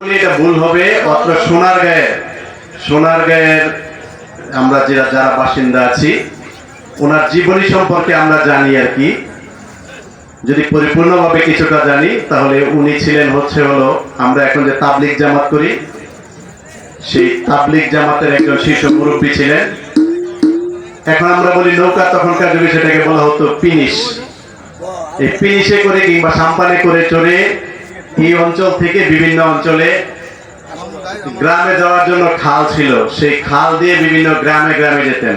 এটা ভুল হবে অত্র সোনার গায়ের সোনার গায়ের আমরা যারা যারা বাসিন্দা আছি, ওনার জীবনী সম্পর্কে আমরা জানি আর কি। যদি পরিপূর্ণভাবে কিছুটা জানি, তাহলে উনি ছিলেন হচ্ছে হলো, আমরা এখন যে তাবলিক জামাত করি, সেই তাবলিক জামাতের একজন শীর্ষ মুরব্বী ছিলেন। এখন আমরা বলি নৌকা, তখনকার যুগে সেটাকে বলা হতো পিনিশ। এই পিনিশে করে কিংবা সাম্পানে করে চড়ে এই অঞ্চল থেকে বিভিন্ন অঞ্চলে গ্রামে যাওয়ার জন্য খাল ছিল। সেই খাল দিয়ে বিভিন্ন গ্রামে গ্রামে যেতেন।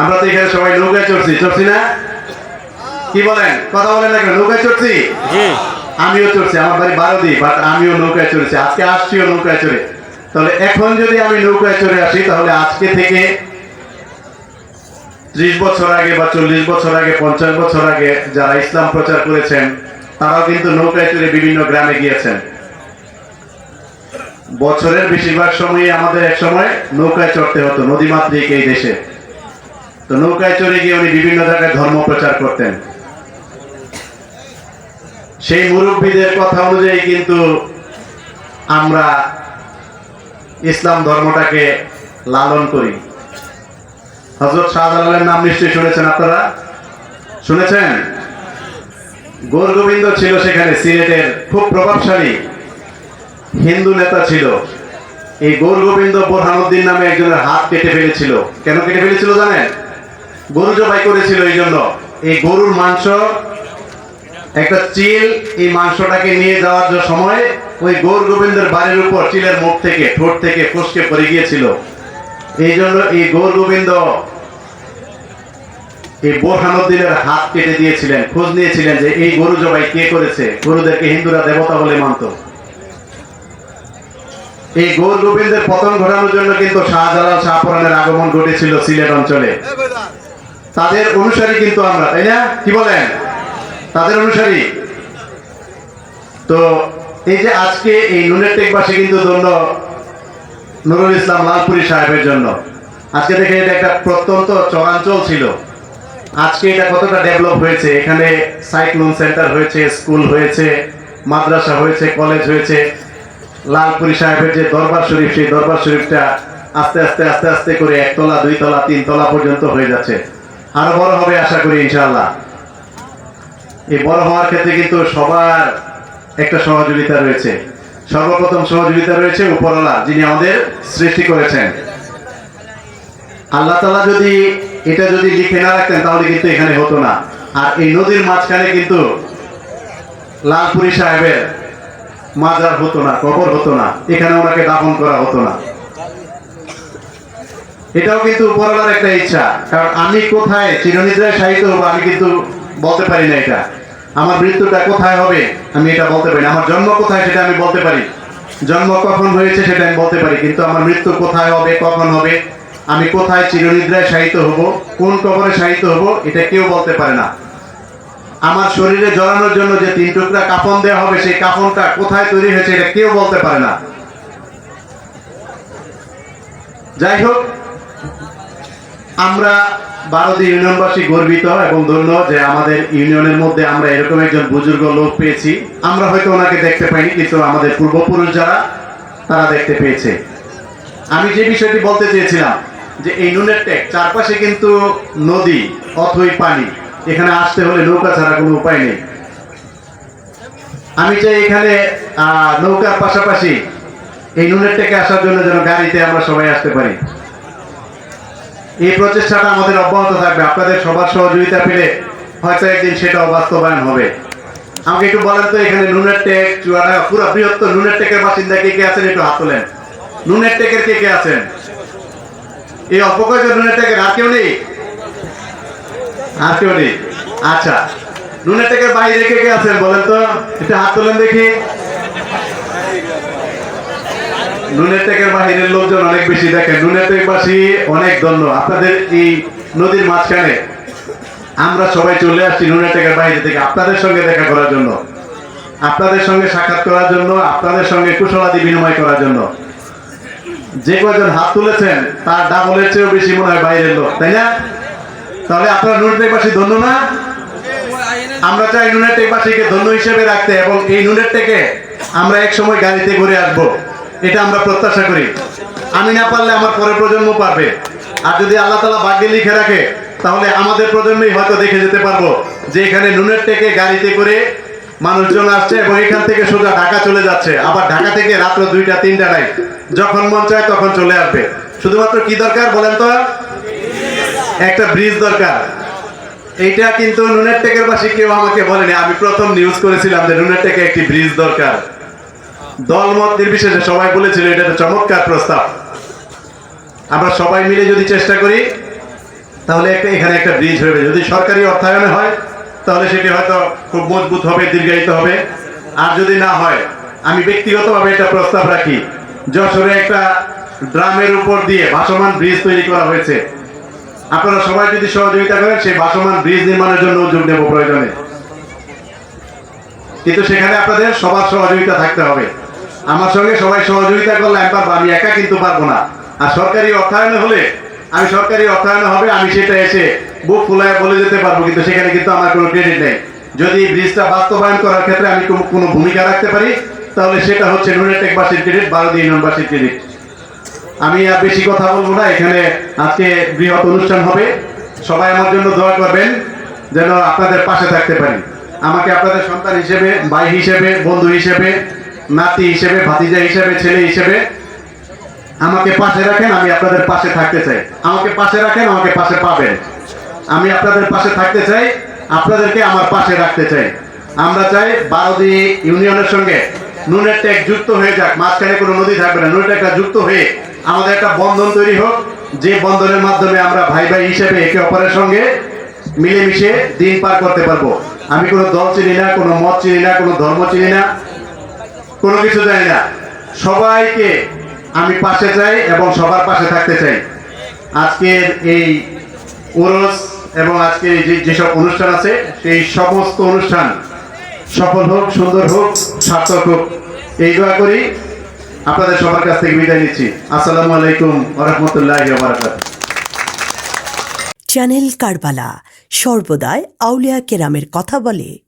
আমরা তো এখানে সবাই নৌকায় চড়ছি। চড়ছি না? কি বলেন? কথা বলেন না নৌকায় চড়ছি? আমিও চড়ছি। আমার বাড়ি বারোদি বাট আমিও নৌকায় চড়েছি। আজকে আসছিও নৌকায় চড়ে। তাহলে এখন যদি আমি নৌকায় চড়ে আসি তাহলে আজকে থেকে ত্রিশ বছর আগে বা চল্লিশ বছর আগে পঞ্চাশ বছর আগে যারা ইসলাম প্রচার করেছেন তারাও কিন্তু নৌকায় চড়ে বিভিন্ন গ্রামে গিয়েছেন। বছরের বেশিরভাগ সময়ই আমাদের এক সময় নৌকায় চড়তে হতো, নদীমাতৃক এই দেশে। তো নৌকায় চড়ে গিয়ে উনি বিভিন্ন জায়গায় ধর্ম প্রচার করতেন। সেই মুরব্বীদের কথা অনুযায়ী কিন্তু আমরা ইসলাম ধর্মটাকে লালন করি। হজরত শাহজালালের নাম নিশ্চয়ই শুনেছেন আপনারা? শুনেছেন? গৌর গোবিন্দ ছিল সেখানে সিলেটের খুব প্রভাবশালী হিন্দু নেতা ছিল। এই গৌর গোবিন্দ বোরহানুদ্দিন নামে একজনের হাত কেটে ফেলেছিল। কেন কেটে ফেলেছিল জানেন? গরু জবাই করেছিল এই জন্য এই গরুর মাংস, একটা চিল এই মাংসটাকে নিয়ে যাওয়ার যে সময় ওই গৌর গোবিন্দের বাড়ির উপর চিলের মুখ থেকে ঠোঁট থেকে ফসকে পড়ে গিয়েছিল। এই জন্য এই গৌর গোবিন্দ এই বোরহানুদ্দিনের হাত কেটে দিয়েছিলেন, খোঁজ নিয়েছিলেন যে এই গরু জবাই কে করেছে? গরুদেরকে হিন্দুরা দেবতা বলে মানত। এই গৌর গোবিন্দের পতন ঘটানোর জন্য কিন্তু শাহজালাল শাহপুরানের আগমন ঘটেছিল সিলেট অঞ্চলে। তাদের অনুসারী কিন্তু আমরা, তাই না? কি বলেন? তাদের অনুসারী। তো এই যে আজকে এই কিন্তু ধন্য নুরুল ইসলাম লালপুরি সাহেবের জন্য। আজকে দেখে এটা একটা প্রত্যন্ত চরাঞ্চল ছিল। আজকে এটা কতটা ডেভেলপ হয়েছে? এখানে সাইক্লোন সেন্টার হয়েছে স্কুল হয়েছে, মাদ্রাসা হয়েছে কলেজ হয়েছে। লালপুরি সাহেবের যে দরবার শরীফ, সেই দরবার শরীফটা আস্তে আস্তে আস্তে আস্তে করে একতলা দুই তলা তিন তলা পর্যন্ত হয়ে যাচ্ছে। আরও বড় হবে আশা করি, ইনশাআল্লাহ। এই বড় হওয়ার ক্ষেত্রে কিন্তু সবার একটা সহযোগিতা রয়েছে। সর্বপ্রথম সহযোগিতা রয়েছে উপরওয়ালা, যিনি আমাদের সৃষ্টি করেছেন। আল্লাহ তালা যদি এটা যদি লিখে না রাখতেন, তাহলে কিন্তু এখানে হতো না। আর এই নদীর মাঝখানে কিন্তু লালপুরি সাহেবের মাজার হতো না, কবর হতো না। এখানে ওনাকে দাফন করা হতো না। এটাও কিন্তু উপরওয়ালার একটা ইচ্ছা। কারণ আমি কোথায় চিরনিদ্রায় সাহিত্য হব, আমি কিন্তু বলতে পারি না এটা। আমার মৃত্যুটা কোথায় হবে, আমি এটা বলতে পারি আমার জন্ম কোথায় সেটা আমি বলতে পারি। জন্ম কখন হয়েছে সেটা আমি বলতে পারি, কিন্তু আমার মৃত্যু কোথায় হবে, কখন হবে আমি কোথায় চিরনিদ্রায় সাহিত্য হব, কোন কবরে সাহিত্য হব, এটা কেউ বলতে পারে না। আমার শরীরে জড়ানোর জন্য যে তিন টুকরা কাফন দেওয়া হবে, সেই কাফনটা কোথায় তৈরি হয়েছে, এটা কেউ বলতে পারে না। যাই হোক, আমরা বারোদি ইউনিয়নবাসী গর্বিত এবং ধন্য যে আমাদের ইউনিয়নের মধ্যে আমরা এরকম একজন বুজুর্গ লোক পেয়েছি। আমরা হয়তো ওনাকে দেখতে পাইনি, কিন্তু আমাদের পূর্বপুরুষ যারা, তারা দেখতে পেয়েছে। আমি যে বিষয়টি বলতে চেয়েছিলাম যে এই নুনের টেক চারপাশে কিন্তু নদী, অথই পানি। এখানে আসতে হলে নৌকা ছাড়া কোনো উপায় নেই। আমি চাই এখানে নৌকার পাশাপাশি এই নুনের টেকে আসার জন্য যেন গাড়িতে আমরা সবাই আসতে পারি। এই প্রচেষ্টাটা আমাদের অব্যাহত থাকবে। আপনাদের সবার সহযোগিতা পেলে হয়তো একদিন সেটাও বাস্তবায়ন হবে। আমাকে একটু বলেন তো, এখানে নুনের টেক চুয়াডাঙ্গা, পুরো বৃহত্তর নুনের টেকের বাসিন্দা কে কে আছেন একটু হাত তোলেন। নুনের টেকের কে কে আছেন? এই অল্প কয়েকজন নুনের টেকের আর কেউ নেই? আর কেউ নেই। আচ্ছা নুনের টেকের বাইরে কে কে আছেন বলেন তো? একটু হাত তোলেন দেখি। নুনের টেকের বাহিরের লোকজন অনেক বেশি দেখেন। নুনের টেকবাসী অনেক ধন্য। আপনাদের এই নদীর মাঝখানে আমরা সবাই চলে আসছি নুনের টেকের বাইরে থেকে আপনাদের সঙ্গে দেখা করার জন্য। আপনাদের সঙ্গে সাক্ষাৎ করার জন্য, আপনাদের সঙ্গে কুশলাদি বিনিময় করার জন্য। যে কয়জন হাত তুলেছেন, তার ডাবলের চেয়েও বেশি মনে হয় বাইরের লোক, তাই না? তাহলে আপনারা নুনের টেকবাসী ধন্য না? আমরা চাই নুনের টেকবাসীকে ধন্য হিসেবে রাখতে, এবং এই নুনের টেকে আমরা এক সময় গাড়িতে করে আসব। এটা আমরা প্রত্যাশা করি। আমি না পারলে আমার পরের প্রজন্ম পারবে। আর যদি আল্লাহ তালা ভাগ্যে লিখে রাখে, তাহলে আমাদের প্রজন্মই হয়তো দেখে যেতে পারব যে এখানে নুনের টেকে গাড়িতে করে মানুষজন আসছে এবং এখান থেকে সোজা ঢাকা চলে যাচ্ছে। আবার ঢাকা থেকে রাত্র দুইটা, তিনটা নাই। যখন মন চায় তখন চলে আসবে। শুধুমাত্র কি দরকার বলেন তো? একটা ব্রিজ দরকার। এইটা কিন্তু নুনের টেকের পাশে কেউ আমাকে বলেনি। আমি প্রথম নিউজ করেছিলাম যে নুনের টেকে একটি ব্রিজ দরকার। দলমত নির্বিশেষে সবাই বলেছিল, এটা একটা চমৎকার প্রস্তাব। আমরা সবাই মিলে যদি চেষ্টা করি, তাহলে একটা এখানে একটা ব্রিজ হবে যদি সরকারি অর্থায়নে হয়, তাহলে সেটি হয়তো খুব মজবুত হবে, দীর্ঘায়িত হবে। আর যদি না হয়, আমি ব্যক্তিগতভাবে একটা প্রস্তাব রাখি। যশোরে একটা ড্রামের উপর দিয়ে ভাসমান ব্রিজ তৈরি করা হয়েছে। আপনারা সবাই যদি সহযোগিতা করেন, সেই ভাসমান ব্রিজ নির্মাণের জন্য উদ্যোগ নেব প্রয়োজনে। কিন্তু সেখানে আপনাদের সবার সহযোগিতা থাকতে হবে। আমার সঙ্গে সবাই সহযোগিতা করলে আমি আমি একা কিন্তু পারব না। আর সরকারি অর্থায়নে হলে আমি সরকারি অর্থায়নে হবে, আমি সেটা এসে বুক ফুলায় বলে যেতে পারব, কিন্তু সেখানে কিন্তু আমার কোনো ক্রেডিট নেই। যদি ব্রিজটা বাস্তবায়ন করার ক্ষেত্রে আমি কোনো ভূমিকা রাখতে পারি তাহলে সেটা হচ্ছে নুনের টেকবাসীর ক্রেডিট বারোদি ইউনিয়নবাসীর ক্রেডিট আমি আর বেশি কথা বলব না, এখানে আজকে বৃহৎ অনুষ্ঠান হবে। সবাই আমার জন্য দোয়া করবেন যেন আপনাদের পাশে থাকতে পারি। আমাকে আপনাদের সন্তান হিসেবে, ভাই হিসেবে, বন্ধু হিসেবে, নাতি হিসেবে, ভাতিজা হিসেবে, ছেলে হিসেবে আমাকে পাশে রাখেন, আমি আপনাদের পাশে থাকতে চাই। আমাকে পাশে রাখেন, আমাকে পাশে পাবেন। আমি আপনাদের পাশে থাকতে চাই, আপনাদেরকে আমার পাশে রাখতে চাই। আমরা চাই বারোদি ইউনিয়নের সঙ্গে নুনের ট্যাগ যুক্ত হয়ে যাক, মাঝখানে কোনো নদী থাকবে না। নুনের ট্যাগটা যুক্ত হয়ে আমাদের একটা বন্ধন তৈরি হোক, যে বন্ধনের মাধ্যমে আমরা ভাই ভাই হিসেবে একে অপরের সঙ্গে মিলেমিশে দিন পার করতে পারব। আমি কোনো দল চিনি না, কোনো মত চিনি না, কোনো ধর্ম চিনি না, কোনো কিছু জানি না। সবাইকে আমি পাশে চাই এবং সবার পাশে থাকতে চাই। আজকের এই ওরস এবং আজকে যে যেসব অনুষ্ঠান আছে, সেই সমস্ত অনুষ্ঠান সফল হোক, সুন্দর হোক, সার্থক হোক, এই দোয়া করি আপনাদের সবার কাছ থেকে বিদায় নিচ্ছি। আসসালামু আলাইকুম ওরহমতুল্লাহ চ্যানেল কারবালা, সর্বদাই আউলিয়া কেরামের কথা বলে।